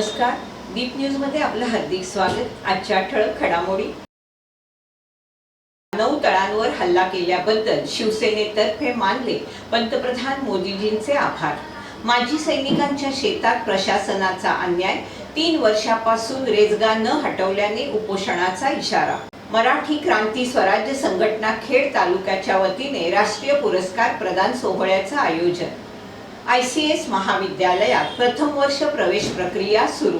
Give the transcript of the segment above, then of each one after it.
नमस्कार. दीप न्यूजमध्ये आपलं हार्दिक स्वागत. आजच्या ठळक घडामोडी. नऊ तळांवर हल्ला केल्याबद्दल शिवसेनेतर्फे मानले पंतप्रधान मोदीजींचे आभार. माजी सैनिकांच्या शेतात प्रशासनाचा अन्याय. तीन वर्षापासून रेजगा न हटवल्याने उपोषणाचा इशारा. मराठी क्रांती स्वराज्य संघटना खेड तालुक्याच्या वतीने राष्ट्रीय पुरस्कार प्रदान सोहळ्याचं आयोजन. आय सी एस महाविद्यालयात प्रथम वर्ष प्रवेश प्रक्रिया सुरू.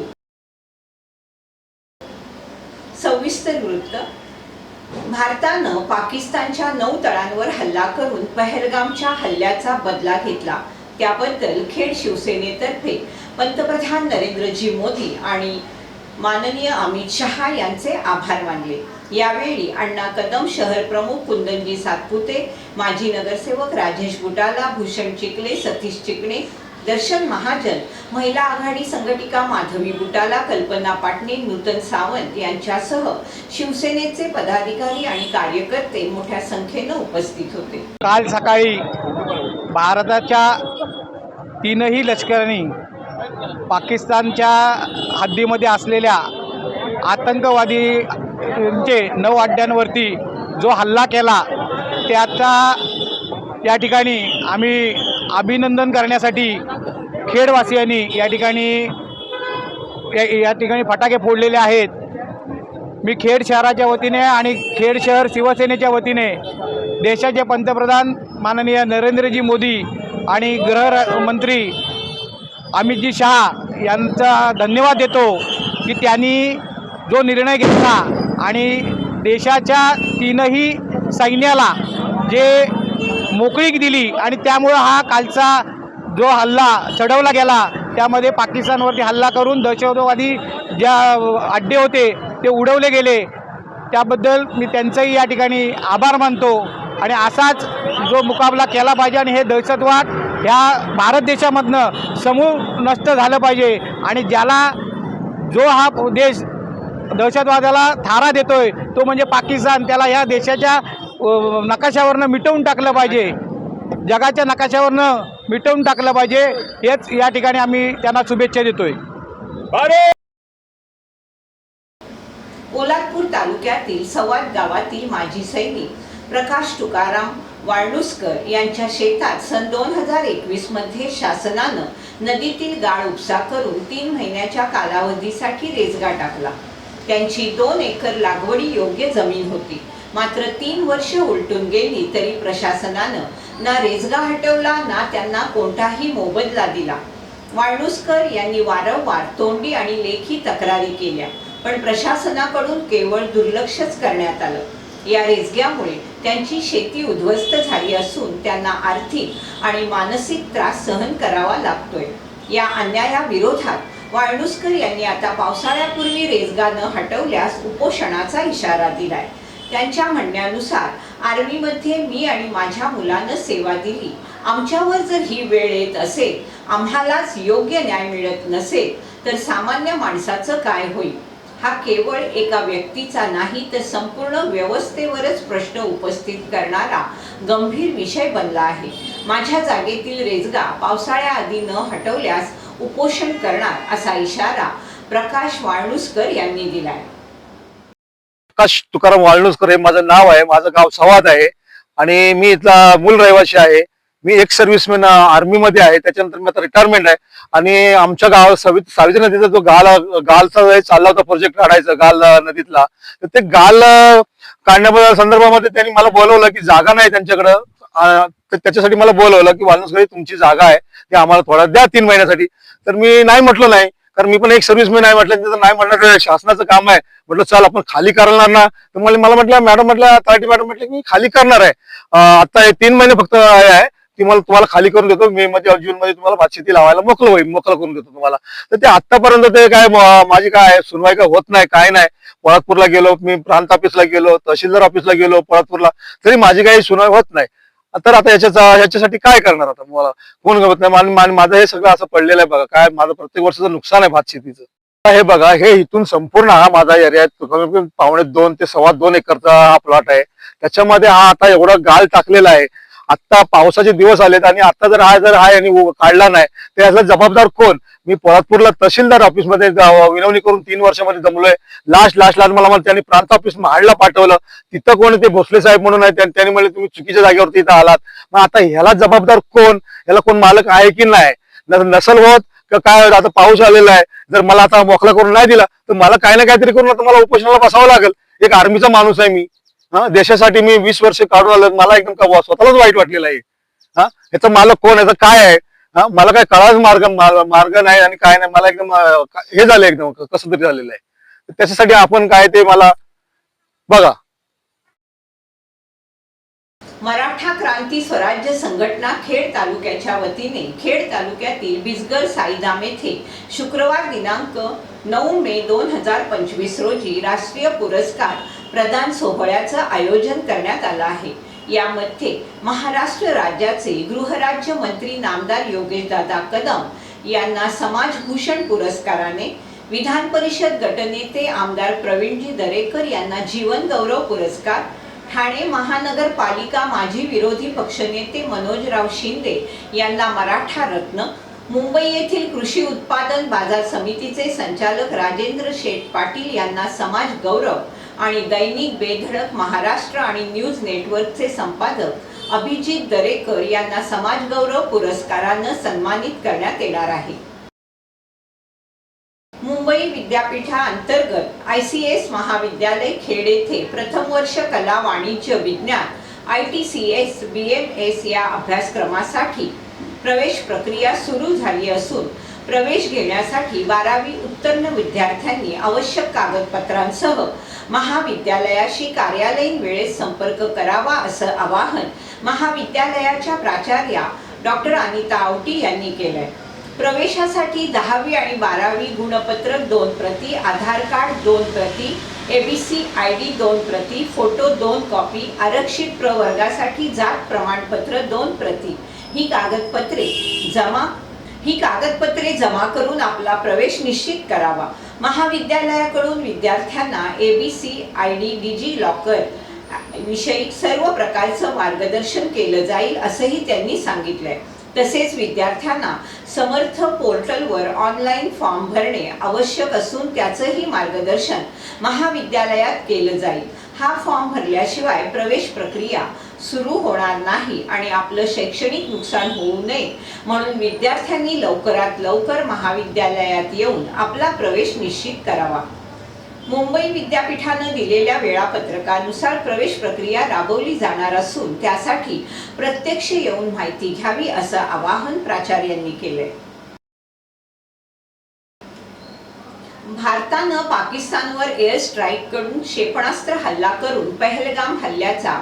सविस्तर वृत्त. भारतानं पाकिस्तानच्या नऊ तळांवर हल्ला करून पहलगामच्या हल्ल्याचा बदला घेतला. त्याबद्दल खेड शिवसेनेतर्फे पंतप्रधान नरेंद्रजी मोदी आणि माननीय अमित शहा यांचे आभार मानले. यावेळी अण्णा कदम शहर प्रमुख कुंदनजी सातपुते माजी नगरसेवक राजेश बुटाला भूषण चिकले सतीश चिकणे दर्शन महाजन महिला आघाडी संघटिका माधवी बुटाला कल्पना पाटणे नूतन सावंत यांच्यासह शिवसेनेचे पदाधिकारी आणि कार्यकर्ते मोठ्या संख्येनं उपस्थित होते. काल सकाळी भारताच्या तीनही लष्करांनी पाकिस्तानच्या हद्दीमध्ये असलेल्या आतंकवादींचे नऊ अड्ड्यांवरती जो हल्ला केला त्याचा या ठिकाणी आम्ही अभिनंदन करण्यासाठी खेडवासियांनी या ठिकाणी या या ठिकाणी फटाके फोडलेले आहेत. मी खेड शहराच्या वतीने आणि खेड शहर शिवसेनेच्या वतीने देशाचे पंतप्रधान माननीय नरेंद्रजी मोदी आणि गृहमंत्री अमितजी शहा यांचा धन्यवाद देतो की त्यांनी जो निर्णय घेतला आणि देशाच्या तीनही सैन्याला जे मोकळीक दिली आणि त्यामुळं हा कालचा जो हल्ला चढवला गेला त्यामध्ये पाकिस्तानवरती हल्ला करून दहशतवादी ज्या अड्डे होते ते उडवले गेले. त्याबद्दल मी त्यांचंही या ठिकाणी आभार मानतो आणि असाच जो मुकाबला केला पाहिजे आणि हे दहशतवाद ह्या भारत देशामधनं समूळ नष्ट झालं पाहिजे आणि ज्याला जो हा देश दहशतवादाला थारा देतोय तो म्हणजे पाकिस्तान. त्याला ह्या देशाच्या नकाशावरनं मिटवून टाकलं पाहिजे. जगाच्या नकाशावरनं मिटवून टाकलं पाहिजे. हेच या ठिकाणी आम्ही त्यांना शुभेच्छा देतोय. पोलादपूर तालुक्यातील सवाद गावातील माजी सैनिक प्रकाश तुकाराम वाळणुसकर यांच्या शेतात सन दोन हजार एकवीसमध्ये शासनानं नदीतील गाळ उपसा करून तीन महिन्याच्या कालावधीसाठी रेजगा टाकला. त्यांची दोन एकर लागवडी योग्य जमीन होती. मात्र तीन वर्ष उलटून गेली तरी प्रशासनानं ना रेजगा हटवला ना त्यांना कोणताही मोबदला दिला. वाळणुसकर यांनी वारंवार तोंडी आणि लेखी तक्रारी केल्या पण प्रशासनाकडून केवळ दुर्लक्षच करण्यात आलं. या रेजग्यामुळे त्यांची शेती उद्ध्वस्त झाली असून त्यांना आर्थिक आणि मानसिक त्रास सहन करावा लागतोय. या अन्यायाविरोधात वाळणुसकर यांनी आता पावसाळ्यापूर्वी रेजगानं हटवल्यास उपोषणाचा इशारा दिलाय. त्यांच्या म्हणण्यानुसार आर्मीमध्ये मी आणि माझ्या मुलानं सेवा दिली. आमच्यावर जर ही वेळ येत असेल आम्हालाच योग्य न्याय मिळत नसेल तर सामान्य माणसाचं काय होईल? हा केवळ एका व्यक्तीचा नाही तर संपूर्ण व्यवस्थेवरच प्रश्न उपस्थित करणारा गंभीर विषय बनला आहे. माझ्या जागेतील रेजगा पावसाळ्याआधी न हटवल्यास उपोषण करणार असा इशारा प्रकाश वाळणुसकर यांनी दिलाय. प्रकाश तुकाराम वाळणुसकर हे माझं नाव आहे माझं गाव सवाद आहे. आणि मी इथला मूल रहिवासी आहे. मी एक सर्व्हिसमॅन आर्मी मध्ये आहे. त्याच्यानंतर मी आता रिटायरमेंट आहे. आणि आमच्या गावात सवि सावित्री नदीचा जो गाल गालचा चालला होता प्रोजेक्ट काढायचा गाल नदीतला तर ते गाल काढण्याबद्दल काढण्या संदर्भामध्ये त्यांनी मला बोलवलं की जागा नाही त्यांच्याकडं. तर त्याच्यासाठी मला बोलवलं की वालनुसकर तुमची जागा आहे. ती आम्हाला थोडा द्या तीन महिन्यासाठी. तर मी नाही म्हटलं नाही. कारण मी पण एक सर्व्हिसमॅन आहे म्हटलं तर नाही म्हणणार शासनाचं काम आहे. म्हटलं चल आपण खाली करणार ना. तर मला मला म्हटलं मॅडम म्हटलं तलाठी मॅडम म्हटलं की मी खाली करणार आहे. आता हे तीन महिने फक्त आहे. ती मला तुम्हाला खाली करून देतो. मे मध्ये जून मध्ये तुम्हाला भात शेती लावायला मोकळं होईल मोकळं करून देतो तुम्हाला. तर ते आतापर्यंत ते काय माझी काय सुनवाई काय होत नाही काय नाही. पळतपूरला गेलो मी प्रांत ऑफिसला गेलो तहसीलदार ऑफिसला गेलो पळतपूरला. तरी माझी काही सुनवाई होत नाही. तर आता याच्याचा याच्यासाठी काय करणार आता मला कोण गमत नाही. माझं हे सगळं असं पडलेलं आहे बघा. काय माझं प्रत्येक वर्षाचं नुकसान आहे भात शेतीचं हे बघा हे इथून संपूर्ण हा माझा एरिया आहे. कमी पावणे दोन ते सव्वा दोन एकरचा हा प्लॉट आहे. त्याच्यामध्ये हा आता एवढा गाळ टाकलेला आहे. आता पावसाचे दिवस आलेत आणि आता जर हा जर हा यांनी काढला नाही तर याचा जबाबदार कोण? मी पोलादपूरला तहसीलदार ऑफिसमध्ये विनवणी करून तीन वर्षामध्ये जमलोय. लास्ट लास्ट लास्ट मला मला त्यांनी प्रांत ऑफिस महाडला पाठवलं. तिथं कोण ते भोसले साहेब म्हणून आहे त्यांनी म्हणले तुम्ही चुकीच्या जागेवरती इथं आलात. मग आता ह्याला जबाबदार कोण? याला कोण मालक आहे की नाही? नसल होत काय आता पाऊस आलेला आहे. जर मला आता मोकळा करून नाही दिला तर मला काही ना काहीतरी करून आता मला उपोषणाला बसावं लागेल. एक आर्मीचा माणूस आहे मी. हा देशासाठी मी वीस वर्ष काढून आलो मला एकदम का स्वतःलाच वाईट वाटलेलं आहे. हा याचा मालक कोण याचा काय आहे? हा मला काय कळाच मार्ग मार्ग नाही आणि काय नाही मला एकदम हे झालं एकदम कसं तरी झालेलं आहे. त्याच्यासाठी आपण काय ते मला बघा. मराठा क्रांती स्वराज्य संघटना खेड तालुक्याच्या वतीने खेड तालुक्यातील बिजगर साईदाम येथे शुक्रवार दिनांक नऊ मे दोन हजार पंचवीस रोजी राष्ट्रीय पुरस्कार प्रदान सोहळ्याचं आयोजन करण्यात आलं आहे. यामध्ये महाराष्ट्र राज्याचे गृहराज्य मंत्री नामदार योगेशदादा कदम यांना समाजभूषण पुरस्काराने विधान परिषद गटनेते आमदार प्रवीणजी दरेकर यांना जीवन गौरव पुरस्कार ठाणे महानगरपालिका माजी विरोधी पक्षनेते मनोजराव शिंदे यांना मराठा रत्न मुंबई येथील कृषी उत्पादन बाजार समितीचे संचालक राजेंद्र शेठ पाटील यांना समाज गौरव आणि दैनिक बेधडक महाराष्ट्र आणि न्यूज नेटवर्कचे संपादक अभिजित दरेकर यांना समाज गौरव पुरस्कारानं सन्मानित करण्यात येणार आहे. मुंबई विद्यापीठाअंतर्गत आय सी एस महाविद्यालय खेड येथे प्रथम वर्ष कला वाणिज्य विज्ञान I T C S B M S या अभ्यासक्रमासाठी प्रवेश प्रक्रिया सुरू झाली असून प्रवेश घेण्यासाठी बारावी उत्तीर्ण विद्यार्थ्यांनी आवश्यक कागदपत्रांसह महाविद्यालयाशी कार्यालयीन वेळेत संपर्क करावा असं आवाहन महाविद्यालयाच्या प्राचार्या डॉक्टर अनिता आवटी यांनी केलंय. प्रवेशासाठी दहावी आणि बारावी गुणपत्रक दोन प्रती आधार कार्ड दोन प्रती एबीसी आय डी दोन प्रती फोटो दोन कॉपी आरक्षित प्रवर्गासाठी जात प्रमाणपत्र दोन प्रती. ही कागदपत्रे जमा ही कागदपत्रे जमा करून आपला प्रवेश निश्चित करावा. महाविद्यालयाकडून विद्यार्थ्यांना A B C I D DigiLocker विषयी सर्व प्रकारचं मार्गदर्शन केलं जाईल असंही त्यांनी सांगितलंय. तसेच विद्यार्थ्यांना समर्थ पोर्टलवर ऑनलाईन फॉर्म भरणे आवश्यक असून त्याचंही मार्गदर्शन महाविद्यालयात केलं जाईल. हा फॉर्म भरल्याशिवाय प्रवेश प्रक्रिया सुरू होणार नाही आणि आपलं शैक्षणिक नुकसान होऊ नये. म्हणून विद्यार्थ्यांनी लवकरात लवकर महाविद्यालयात येऊन आपला प्रवेश निश्चित करावा. मुंबई विद्यापीठानं दिलेल्या वेळापत्रकानुसार प्रवेश प्रक्रिया राबवली जाणार असून त्यासाठी प्रत्यक्ष येऊन माहिती घ्यावी असं आवाहन प्राचार्यांनी केलंय. भारतानं पाकिस्तानवर एअर स्ट्राईककडून क्षेपणास्त्र हल्ला करून पहलगाम हल्ल्याचा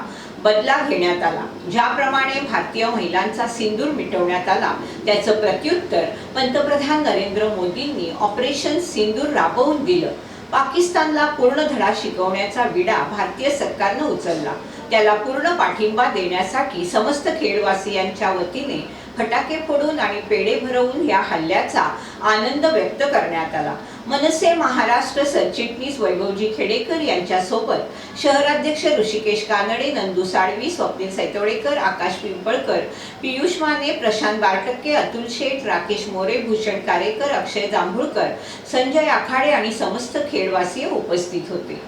बदला घेण्यात आला. ज्याप्रमाणे भारतीय महिलांचा सिंदूर मिटवण्यात आला त्याचं प्रत्युत्तर पंतप्रधान नरेंद्र मोदींनी ऑपरेशन सिंदूर राबवून दिलं. पाकिस्तानला पूर्ण धडा शिकवण्याचा विडा भारतीय सरकारनं उचलला. त्याला पूर्ण पाठिंबा देण्यासाठी समस्त खेडवासियांच्या वतीने फटाके फोडून आणि पेढे भरवून या हल्ल्याचा आनंद व्यक्त करण्यात आला. मनसे महाराष्ट्र सरचिटणीस वैभवजी खेडेकर यांच्यासोबत शहराध्यक्ष ऋषिकेश कानडे नंदू साळवी स्वप्नील सैतवडेकर आकाश पिंपळकर पियुष माने प्रशांत बारटक्के अतुल शेठ राकेश मोरे भूषण कारेकर अक्षय जांभूळकर संजय आखाडे आणि समस्त खेडवासीय उपस्थित होते.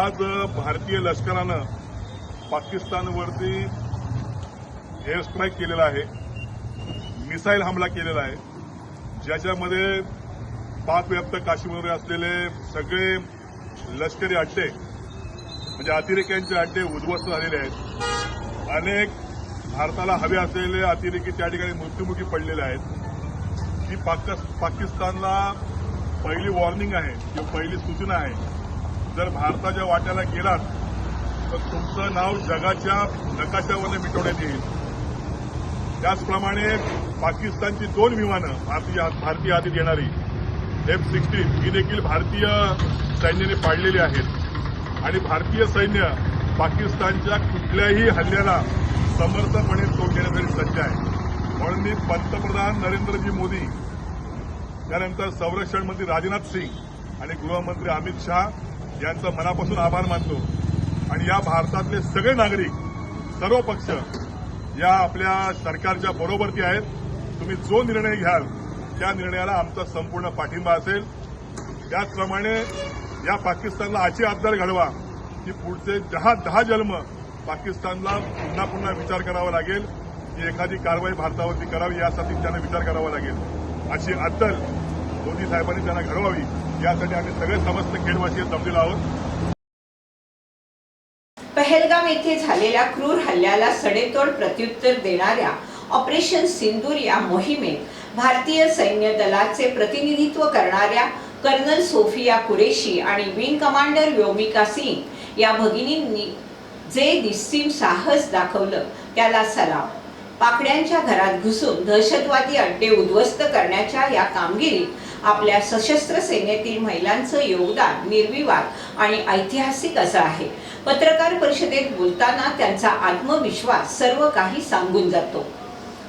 आज भारतीय लष्करानं पाकिस्तानवरती एअर स्ट्राईक केलेला आहे. मिसाईल हमला केलेला आहे. ज्याच्यामध्ये पाकव्याप्त काश्मीरमध्ये असलेले सगळे लष्करी अड्डे म्हणजे अतिरेक्यांचे अड्डे उद्ध्वस्त झालेले आहेत. अनेक भारताला हवे असलेले अतिरेकी त्या ठिकाणी मृत्युमुखी पडलेले आहेत. ही पाकिस्तानला पहिली वॉर्निंग आहे किंवा पहिली सूचना आहे. जर भारताच्या वाट्याला गेलात तर तुमचं नाव जगाच्या नकाशावर मिटवण्यात येईल. त्याचप्रमाणे पाकिस्तानची दोन विमानं भारतीय भारतीय हातीत येणारी. एफ सिक्स्टीन ही देखील भारतीय सैन्याने पाडलेली आहेत. आणि भारतीय सैन्य पाकिस्तानच्या कुठल्याही हल्ल्याला समर्थपणे तोंड देण्यासाठी सज्ज आहे. म्हणून मी पंतप्रधान नरेंद्रजी मोदी त्यानंतर संरक्षण मंत्री राजनाथ सिंग आणि गृहमंत्री अमित शहा यांचं मनापासून आभार मानतो. आणि या भारतातले सगळे नागरिक सर्व पक्ष या आपल्या सरकारच्या बरोबरती आहेत. तुम्ही जो निर्णय घ्याल त्या निर्णयाला आमचा संपूर्ण पाठिंबा असेल. त्याचप्रमाणे या पाकिस्तानला अशी आबदार घडवा की पुढचे दहा दहा जन्म पाकिस्तानला पुन्हा पुन्हा विचार करावा लागेल. की एखादी कारवाई भारतावरती करावी यासाठी त्यांना विचार करावा लागेल. अशी अद्दल मोदी साहेबांनी त्यांना घडवावी यासाठी आम्ही सगळे समस्त खेडवासी जमलेलो आहोत. पहलगाम येथे झालेल्या क्रूर हल्ल्याला सडेतोड प्रत्युत्तर देणाऱ्या ऑपरेशन सिंदूर या मोहिमेत भारतीय सैन्य दलाचे प्रतिनिधित्व करणाऱ्या कर्नल सोफिया कुरेशी आणि विंग कमांडर व्योमिका सिंग या भगिनींनी जे निस्सीम साहस दाखवलं त्याला सलाम. पाकड्यांच्या घरात घुसून दहशतवादी अड्डे उद्ध्वस्त करण्याच्या या कामगिरीत आपल्या सशस्त्र सेनेतील महिलांचं योगदान निर्विवाद आणि ऐतिहासिक असं आहे. पत्रकार परिषदेत बोलताना त्यांचा आत्मविश्वास सर्व काही सांगून जातो.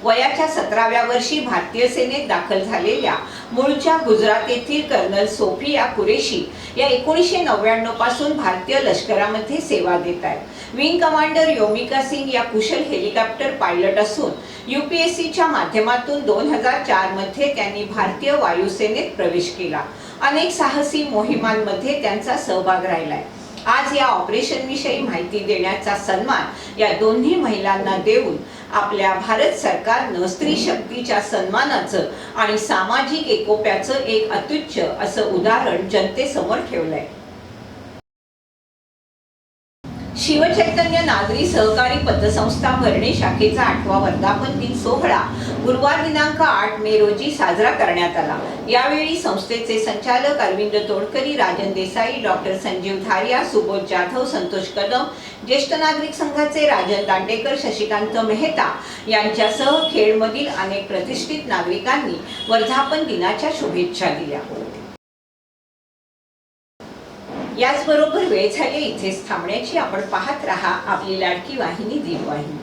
वयाच्या सतराव्या वर्षी भारतीय सेनेत दाखल झालेल्या मूळच्या गुजरात येथील कर्नल सोफिया कुरेशी या एकोणीसशे नव्याण्णवपासून भारतीय लष्करामध्ये सेवा देत आहेत. विंग कमांडर योमिका सिंग या कुशल हेलिकॉप्टर पायलट असून युपीएससीच्या माध्यमातून दोन हजार चारमध्ये त्यांनी भारतीय वायुसेनेत प्रवेश केला. अनेक साहसी मोहिमांमध्ये त्यांचा सहभाग राहिलाय. आज या ऑपरेशनविषयी माहिती देण्याचा सन्मान या दोन्ही महिलांना देऊन आपल्या भारत सरकारनं स्त्री शक्तीच्या सन्मानाचं आणि सामाजिक एकोप्याचं एक अत्युच्च असं उदाहरण जनतेसमोर ठेवलंय. शिवचैतन्य नागरी सहकारी पतसंस्था भरणे शाखेचा आठवा वर्धापन दिन सोहळा गुरुवार दिनांक आठ मे रोजी साजरा करण्यात आला. यावेळी संस्थेचे संचालक अरविंद तोडकरी राजन देसाई डॉक्टर संजीव धारिया सुबोध जाधव संतोष कदम ज्येष्ठ नागरिक संघाचे राजन दांडेकर शशिकांत मेहता यांच्यासह खेडमधील अनेक प्रतिष्ठित नागरिकांनी वर्धापन दिनाच्या शुभेच्छा दिल्या. याचबरोबर वेळ झाली इथेच थांबण्याची आपण पाहत राहा आपली लाडकी वाहिनी दिनवाहिनी.